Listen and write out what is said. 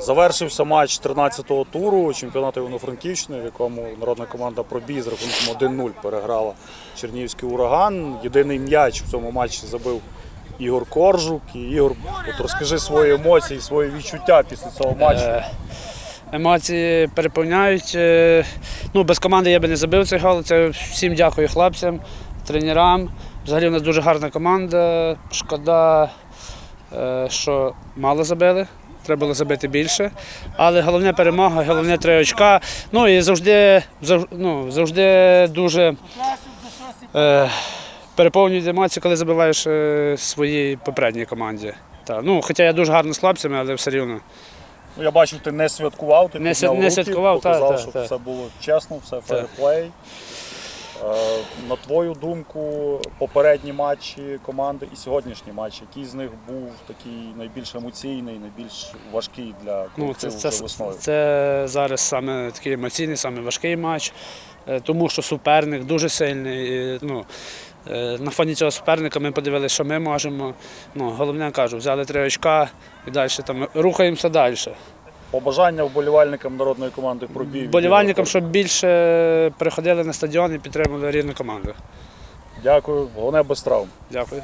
Завершився матч 13-го туру чемпіонату Івано-Франківщини, в якому народна команда Пробій з рахунком 1-0 переграла Чернігівський ураган. Єдиний м'яч в цьому матчі забив Ігор Коржук. І Ігор, от розкажи свої емоції, свої відчуття після цього матчу. Е, Емоції переповняють. Е, Ну, без команди я би не забив цей гол. Це всім дякую хлопцям, тренерам. Взагалі у нас дуже гарна команда. Шкода, е, що мало забили. Треба було забити більше. Але головне перемога, головне три очка. Ну і завжди, зав- ну, завжди дуже е, переповнюють емоції, коли забиваєш е, своїй попередній команді. Та, ну, хоча я дуже гарно з хлопцями, але все рівно. Ну, я бачив, ти не святкував, ти Не підняв не руки, святкував, та, показав, та, що та. все було чесно, все фейерплей. Е, На твою думку, попередні матчі команди і сьогоднішній матч, який з них був такий найбільш емоційний, найбільш важкий для Ну, це, це, весною? це зараз саме такий емоційний, саме важкий матч, е, тому що суперник дуже сильний. Ну, е, на фоні цього суперника ми подивилися, що ми можемо. Ну, головне кажу, взяли три очка і далі там рухаємося далі. Побажання вболівальникам народної команди пробій. від Болівальникам, щоб більше приходили на стадіон і підтримували рідну команду. Дякую, головне без травм. Дякую.